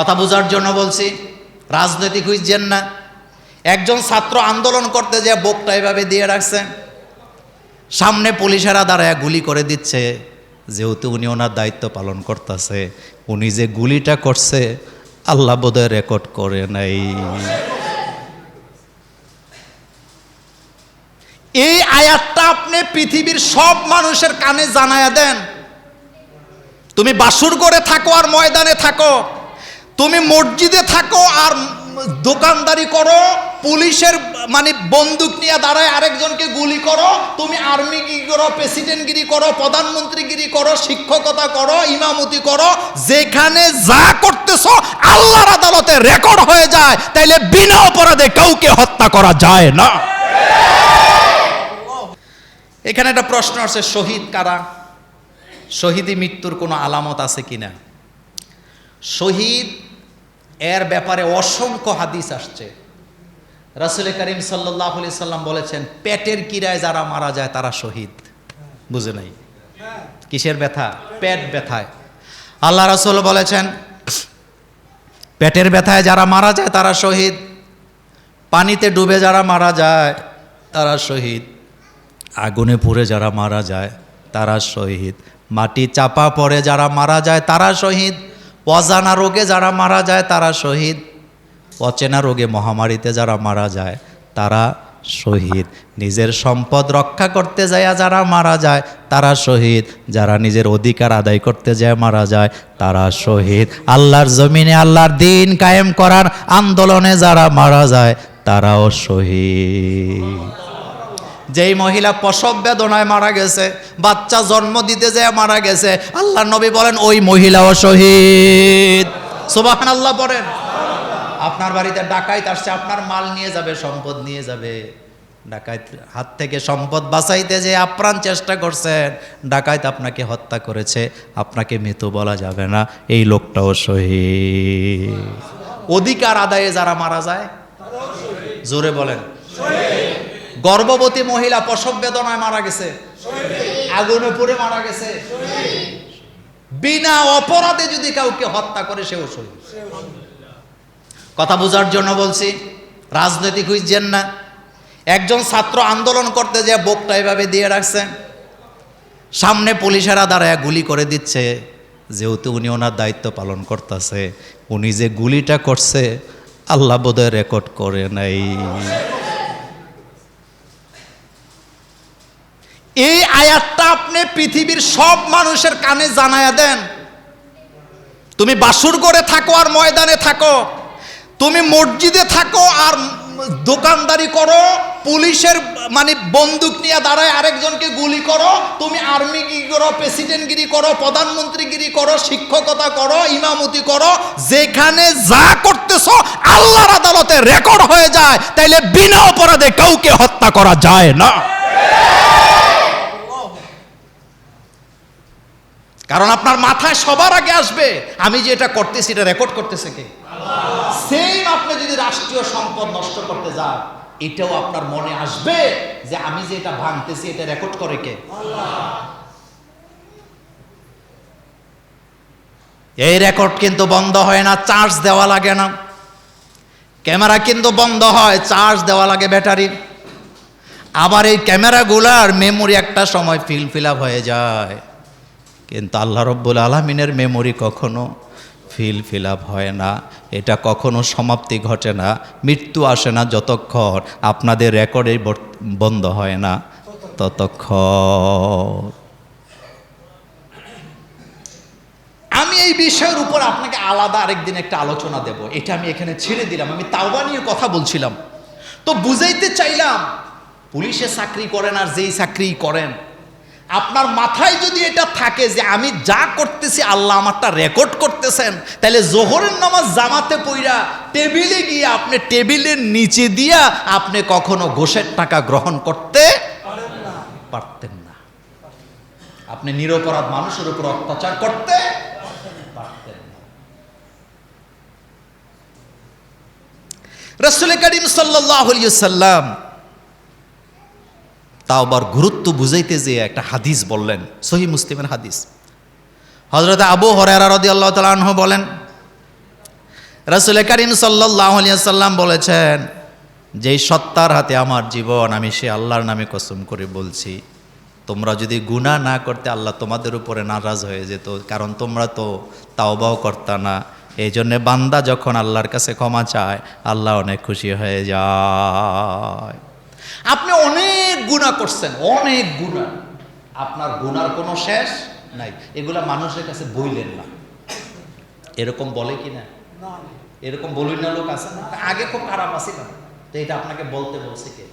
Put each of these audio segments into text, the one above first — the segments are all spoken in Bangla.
কথা বোঝার জন্য বলছি, রাজনৈতিক হইছেন না। একজন ছাত্র আন্দোলন করতে যে বোকটা এভাবে দিয়ে রাখছে, সামনে পুলিশেরা দাঁড়ায় গুলি করে দিচ্ছে, যেহেতু উনি ওনার দায়িত্ব পালন করতেছে, উনি যে গুলিটা করছে, আল্লাহ বোধহয় রেকর্ড করে নাই। এই আয়াতটা আপনি পৃথিবীর সব মানুষের কানে জানায়া দেন। তুমি বাসুর করে থাকো আর ময়দানে থাকো। তুমি মসজিদে থাকো আর দোকানদারি করো, পুলিশের মানে বন্দুক নিয়ে দাঁড়ায় আরেকজনকে গুলি করো, তুমি আর্মি আর্মিগিরি করো, প্রেসিডেন্টগিরি করো, প্রধানমন্ত্রীগিরি করো, শিক্ষকতা করো, ইমামতি করো, যেখানে যা করতেছো আল্লাহর আদালতে রেকর্ড হয়ে যায়। তাইলে বিনা অপরাধে কাউকে হত্যা করা যায় না। এখানে একটা প্রশ্ন আছে শহীদ কারা? শহীদি মৃত্যুর কোনো আলামত আছে কিনা? শহীদ এর ব্যাপারে অসংখ্য হাদিস আসছে। রাসুল করিম সাল্লাহ সাল্লাম বলেছেন, পেটের কিরায় যারা মারা যায় তারা শহীদ। বুঝে নাই? কিসের ব্যথা? পেট ব্যথায়। আল্লাহ রাসুল বলেছেন, পেটের ব্যথায় যারা মারা যায় তারা শহীদ। পানিতে ডুবে যারা মারা যায় তারা শহীদ। আগুনে পুড়ে যারা মারা যায় তারা শহীদ। মাটি চাপা পড়ে যারা মারা যায় তারা শহীদ। অজানা রোগে যারা মারা যায়, তারা শহীদ। অচেনা রোগে মহামারীতে যারা মারা যায়, তারা শহীদ। নিজের সম্পদ রক্ষা করতে যায় যারা মারা যায়, তারা শহীদ। যারা নিজের অধিকার আদায় করতে যায়, মারা যায়, তারা শহীদ। আল্লাহর জমিনে আল্লাহর দিন কায়েম করার আন্দোলনে যারা মারা যায়, তারাও শহীদ। যেই মহিলা প্রসব বেদনায় মারা গেছে, বাচ্চা জন্ম দিতে যেয়ে মারা গেছে আল্লাহ নবী বলেন, ওই মহিলাও শহীদ। সুবাহান আল্লাহ বলেন। আপনার বাড়িতে ডাকাইত আসছে, আপনার মাল নিয়ে যাবে, সম্পদ নিয়ে যাবে। ডাকাইত হাত থেকে সম্পদ বাঁচাইতে যে আপ্রাণ চেষ্টা করছেন, ডাকাইত আপনাকে হত্যা করেছে, আপনাকে মৃত বলা যাবে না, এই লোকটাও শহীদ। অধিকার আদায়ে যারা মারা যায়, জোরে বলেন। গর্ভবতী মহিলা প্রসব বেদনায় মারা গেছে। আগুনে পুড়ে মারা গেছে। বিনা অপরাধে যদি কাউকে হত্যা করে, সেও শহীদ কথা বোঝার জন্য বলছি, রাজনৈতিক হইছেন না। একজন ছাত্র আন্দোলন করতে যে বোকটা এভাবে দিয়ে রাখছে সামনে পুলিশেরা দাঁড়ায় গুলি করে দিচ্ছে, যেহেতু উনি ওনার দায়িত্ব পালন করতেছে। উনি যে গুলিটা করছে, আল্লাহ বোধহয় রেকর্ড করে নাই। এই আয়াতটা আপনি পৃথিবীর সব মানুষের কানে জানায়া দেন। তুমি বাসুর করে থাকো আর ময়দানে থাকো। তুমি মসজিদে থাকো আর দোকানদারি করো। পুলিশের মানে বন্দুক নিয়ে দাঁড়ায় আরেকজনকে গুলি করো। তুমি আর্মি আর্মিগিরি করো প্রেসিডেন্টগিরি করো প্রধানমন্ত্রীগিরি করো, শিক্ষকতা করো, ইমামতি করো। যেখানে যা করতেছো, আল্লাহর আদালতে রেকর্ড হয়ে যায়। তাইলে বিনা অপরাধে কাউকে হত্যা করা যায় না। কারণ আপনার মাথায় সবার আগে আসবে, আমি যে এটা করতেছি, এটা রেকর্ড করতেছে কে? সেম আপনি যদি রাষ্ট্রীয় সম্পদ নষ্ট করতে যান, এটাও আপনার মনে আসবে যে আমি যে এটা ভাঙতেছি, এটা রেকর্ড করে কে? এই রেকর্ড কিন্তু বন্ধ হয় না চার্জ দেওয়া লাগে না। ক্যামেরা কিন্তু বন্ধ হয় চার্জ দেওয়া লাগে ব্যাটারির আবার এই ক্যামেরাগুলার মেমোরি একটা সময় ফিল ফিল আপ হয়ে যায়। কিন্তু আল্লাহ রব্বুল আলমিনের মেমোরি কখনো ফিল ফিল আপ হয় না। এটা কখনো সমাপ্তি ঘটে না, মৃত্যু আসে না যতক্ষণ আপনাদের রেকর্ডে বন্ধ হয় না, ততক্ষণ। আমি এই বিষয়ের উপর আপনাকে আলাদা আরেকদিন একটা আলোচনা দেব। এটা আমি এখানে ছেড়ে দিলাম, আমি তাওবা নিয়ে কথা বলছিলাম। তো বুঝাইতে চাইলাম, পুলিশে চাকরি করেন আর যেই চাকরি করেন আপনার মাথায় যদি এটা থাকে যে আমি যা করতেছি, আল্লাহ আমারটা রেকর্ড করতেছেন, তাহলে জোহরের নামাজ জামাতে পইরা টেবিলে গিয়ে আপনি টেবিলের নিচে দিয়া আপনি কখনো ঘোষের টাকা গ্রহণ করতে পারতেন না। আপনি নিরপরাধ মানুষের উপর অত্যাচার করতে রসুল করিম সাল্লাহ সাল্লাম তাও আবার গুরুত্ব বুঝাইতে যে একটা হাদিস বললেন, সহি মুসলিমের হাদিস। হজরত আবু হরেরা রদি আল্লাহ তালাহ বলেন, রাসুল করিম সাল্লাহ সাল্লাম বলেছেন, যেই সত্তার হাতে আমার জীবন, আমি সে আল্লাহর নামে কসম করে বলছি। তোমরা যদি গুনাহ না করতে, আল্লাহ তোমাদের উপরে নারাজ হয়ে যেত, কারণ তোমরা তো তাওবাও করতা না। এই জন্যে বান্দা যখন আল্লাহর কাছে ক্ষমা চায়, আল্লাহ অনেক খুশি হয়ে যায়। গুণা করছেন, অনেক গুণা আপনার গুনার কোনো শেষ নাই। এগুলা মানুষের কাছে বইলেন না। এরকম বলে কি না? এরকম বলুন না লোক আছে না? আগে খুব খারাপ না তো এটা আপনাকে বলতে বলছে কে?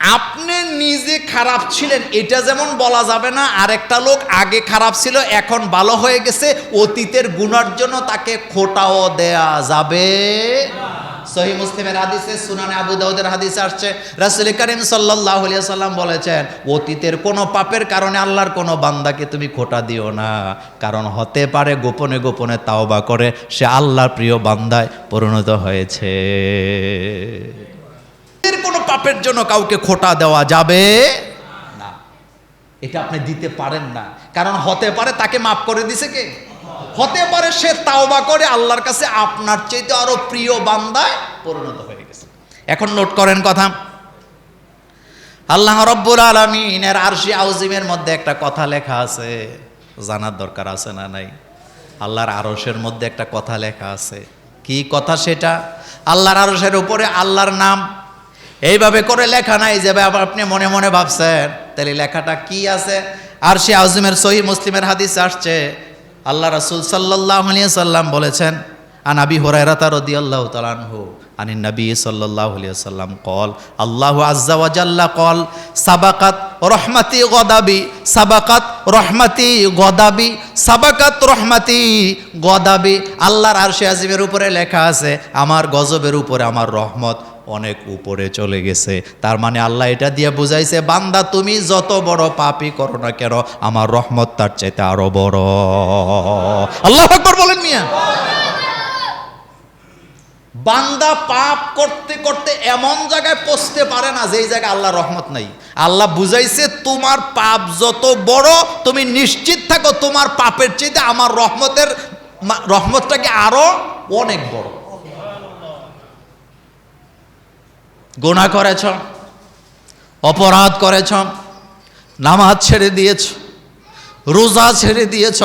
আপনি নিজে খারাপ ছিলেন, এটা যেমন বলা যাবে না, আরেকটা লোক আগে খারাপ ছিল, এখন ভালো হয়ে গেছে, অতীতের গুণার জন্য তাকে খোটাও দেয়া যাবে। সহি মুসলিমের হাদিসে, সুনানে আবু দাউদের হাদিসে আসছে। রাসূল করিম আলাইহি সাল্লাম বলেছেন, অতীতের কোনো পাপের কারণে আল্লাহর কোনো বান্দাকে তুমি খোটা দিও না। কারণ হতে পারে গোপনে গোপনে তাওবা করে, সে আল্লাহর প্রিয় বান্দায় পরিণত হয়েছে। কোনো পাপের জন্য কাউকে খোটা দেওয়া যাবে না। এটা আপনি দিতে পারেন না। কারণ হতে পারে তাকে মাফ করে দিছে কে? হতে পারে সে তাওবা করে আল্লাহর কাছে আপনার চাইতে আরও প্রিয় বান্দায় পরিণত হয়ে গেছে। এখন নোট করেন কথা। আল্লাহ রব্বুল আলমিনের আরশি আউজিমের মধ্যে একটা কথা লেখা আছে। জানার দরকার আছে না নাই? আল্লাহর আরশের মধ্যে একটা কথা লেখা আছে। কি কথা সেটা? আল্লাহর আরশের উপরে আল্লাহর নাম। এইভাবে করে লেখা নাই যে আপনি মনে মনে ভাবছেন। তাহলে লেখাটা কি আছে? আর সে আউজিমের সহি মুসলিমের হাদিস আসছে। আল্লাহ রাসুল সাল্লাহ আলিয়া সাল্লাম বলেছেন, আন আবি হরাইরা তার রদি আল্লাহ তালানহু আনি নবী সাল্লাহ আলিয়া সাল্লাম কল আল্লাহ আজ্জাওয়াজাল্লা কল সাবাকাত রহমাতি গদাবি, সাবাকাত রহমাতি গদাবি, সাবাকাত রহমাতি গদাবি। আল্লাহর আরশে আজিমের উপরে লেখা আছে, আমার গজবের উপরে আমার রহমত অনেক উপরে চলে গেছে। তার মানে আল্লাহ এটা দিয়ে বুঝাইছে, বান্দা তুমি যত বড় পাপই করো না কেন, আমার রহমত তার চাইতে আরও বড়। আল্লাহ বলেন মিয়া। বান্দা পাপ করতে করতে এমন জায়গায় পৌঁছতে পারে না যেই জায়গায় আল্লাহ রহমত নাই। আল্লাহ বুঝাইছে, তোমার পাপ যত বড়, তুমি নিশ্চিত থাকো তোমার পাপের চাইতে আমার রহমতের রহমতটাকে আরও অনেক বড়। গোনা করেছ, অপরাধ করেছ, নামাজ ছেড়ে দিয়েছ, রোজা ছেড়ে দিয়েছ,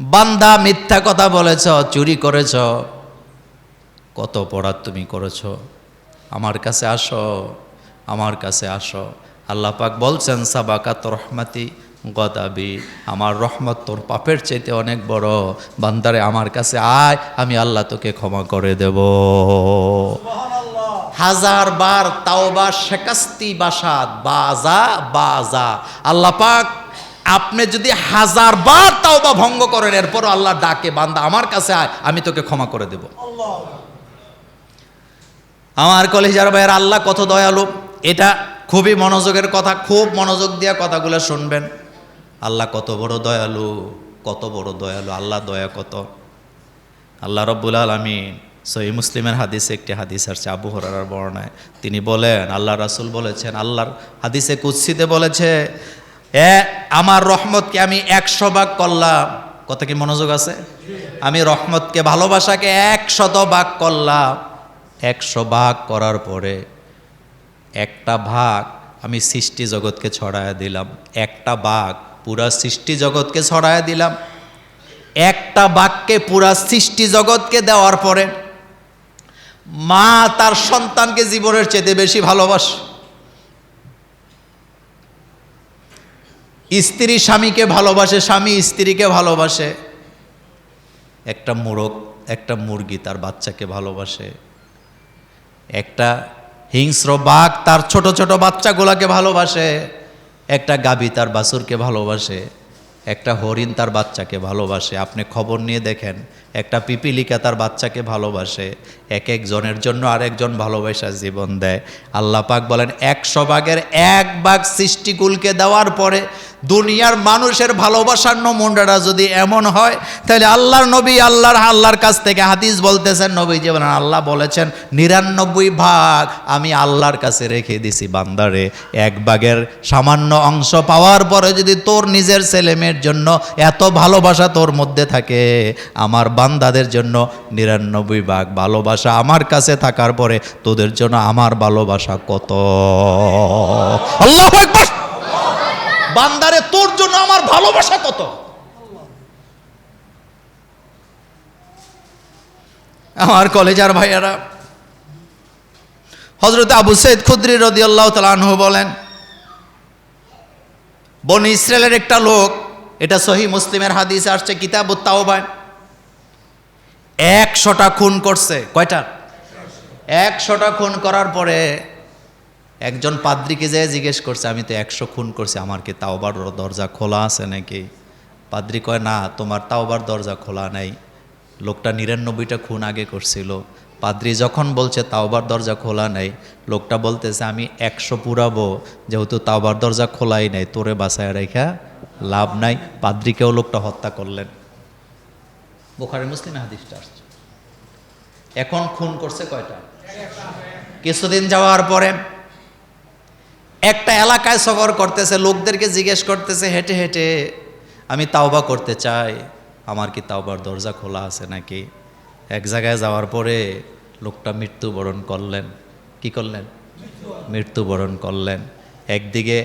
বান্দা মিথ্যা কথা বলেছ, চুরি করেছ। কত অপরাধ তুমি করেছ। আমার কাছে আসো, আমার কাছে আসো। আল্লাহ পাক বলছেন, সাবাকাত রহমাতি গদাবি। আমার রহমত তোর পাপের চাইতে অনেক বড়। বান্দারে, আমার কাছে আয়, আমি আল্লাহ তোকে ক্ষমা করে দেব। হাজার বার তাওবা শেকাস্তি বাসাদ বাজা বাজা। আল্লাহ পাক, আপনি যদি হাজার বার তাওবা ভঙ্গ করেন এরপর আল্লাহ ডাকে, বান্দা আমার কাছে আয়, আমি তোকে ক্ষমা করে দেব। আমার কলেজার ভাইয়ের আল্লাহ কত দয়ালু। এটা খুবই মনোযোগের কথা, খুব মনোযোগ দিয়ে কথাগুলো শুনবেন। আল্লাহ কত বড় দয়ালু, কত বড় দয়ালু, আল্লাহ দয়া কত। আল্লাহ রব্বুল আলমিন সহি মুসলিমের হাদিসে একটি হাদিস আসছে, আবু হরার বর্ণায় তিনি বলেন, আল্লাহ রাসুল বলেছেন, আল্লাহর হাদিসে কুৎসিতে বলেছে, এ, আমার রহমতকে আমি একশো ভাগ করলাম। কত কি মনোযোগ আছে? আমি রহমতকে ভালোবাসাকে একশত ভাগ করলাম। একশো ভাগ করার পরে একটা ভাগ আমি সৃষ্টি জগৎকে ছড়ায় দিলাম। একটা ভাগ পুরা সৃষ্টি জগৎকে ছড়ায় দিলাম। একটা বাক্যে পুরা সৃষ্টি জগৎকে দেওয়ার পরে মা তার সন্তানকে জীবনের চেয়ে বেশি ভালোবাসে। স্ত্রী স্বামীকে ভালোবাসে, স্বামী স্ত্রীকে ভালোবাসে। একটা মোরগ, একটা মুরগি তার বাচ্চাকে ভালোবাসে। একটা হিংস্র বাঘ তার ছোট ছোট বাচ্চাগুলাকে ভালোবাসে। একটা গাভী তার বাছুরকে ভালোবাসে। একটা হরিণ তার বাচ্চাকে ভালোবাসে। আপনি খবর নিয়ে দেখেন, একটা পিপিলিকা তার বাচ্চাকে ভালোবাসে, এক একজনের জন্য আরেকজন ভালোবাসা জীবন দেয়। আল্লাহ পাক বলেন, একশো ভাগের এক ভাগ সৃষ্টিকুলকে দেওয়ার পরে দুনিয়ার মানুষের ভালোবাসার নমুনাটা যদি এমন হয়, তাহলে আল্লাহর নবী আল্লাহর আল্লাহর কাছ থেকে হাদিস বলতেছেন নবী যে আল্লাহ বলেছেন, নিরানব্বই ভাগ আমি আল্লাহর কাছে রেখে দিছি বান্দারে। এক ভাগের সামান্য অংশ পাওয়ার পরে যদি তোর নিজের ছেলেমেয়ের জন্য এত ভালোবাসা তোর মধ্যে থাকে, আমার বান্দাদের জন্য নিরানব্বই ভাগ ভালোবাসা আমার কাছে থাকার পরে তোদের জন্য আমার ভালোবাসা কত? আল্লাহ একবার বান্দারে তোর জন্য আমার ভালোবাসা কত? আমার কলেজার ভাইয়ারা হজরত আবু সৈদ খুদ্রি রদি আল্লাহ তালাহ বলেন, বন ইসরায়েলের একটা লোক, এটা সহি মুসলিমের হাদিসে আসছে কিতাব তাওবায় একশোটা খুন করছে, কয়টা? একশোটা খুন করার পরে একজন পাদ্রিকে যেয়ে জিজ্ঞেস করছে, আমি তো একশো খুন করছি, আমার কি তাওবার দরজা খোলা আছে নাকি? পাদ্রি কয়, না, তোমার তাওবার দরজা খোলা নাই। লোকটা নিরানব্বইটা খুন আগে করছিল। পাদ্রি যখন বলছে, তাওবার দরজা খোলা নাই, লোকটা বলতেছে, আমি একশো পুরাবো, যেহেতু তাওবার দরজা খোলাই নাই, তোরে বাসায় রেখা লাভ নাই। পাদ্রিকেও লোকটা হত্যা করলেন। বোখারি মুসলিম হাদিসটা এখন খুন করছে কয়টা? কিছুদিন যাওয়ার পরে একটা এলাকায় সফর করতেছে, লোকদেরকে জিজ্ঞেস করতেছে, হেঁটে হেঁটে, আমি তাওবা করতে চাই, আমার কি তাওবার দরজা খোলা আছে নাকি? এক জায়গায় যাওয়ার পরে লোকটা মৃত্যুবরণ করলেন। কি করলেন? মৃত্যুবরণ করলেন। একদিকে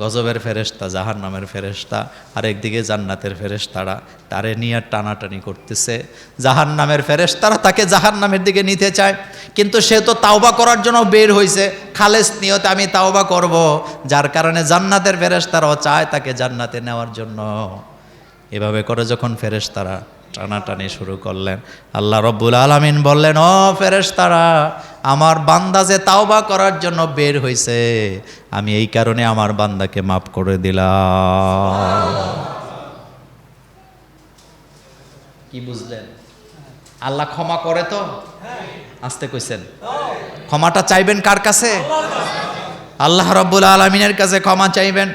গজবের ফেরেস্তা জাহার নামের ফেরেস্তা আর জান্নাতের ফেরেস্তারা তারে নিয়ে টানাটানি করতেছে। জাহান নামের ফেরেস্তারা তাকে জাহান নামের দিকে নিতে চায়, কিন্তু সে তো তাওবা করার জন্য বের হয়েছে খালেস নিয়তে আমি তাওবা করব, যার কারণে জান্নাতের ফেরেস্তারাও চায় তাকে জান্নাতে নেওয়ার জন্য। এভাবে করে যখন ফেরেশতারা টানাটানি শুরু করলেন, আল্লাহ রব্বুল আলমিন বললেন, ও ফেরেশতারা আমার বান্দা যে তাওবা করার জন্য বের হয়েছে আমি এই কারণে আমার বান্দাকে মাফ করে দিলাম। কি বুঝলেন? আল্লাহ ক্ষমা করে তো? আসতে কইছেন। ক্ষমাটা চাইবেন কার কাছে? আল্লাহ রব্বুল আলমিনের কাছে ক্ষমা চাইবেন।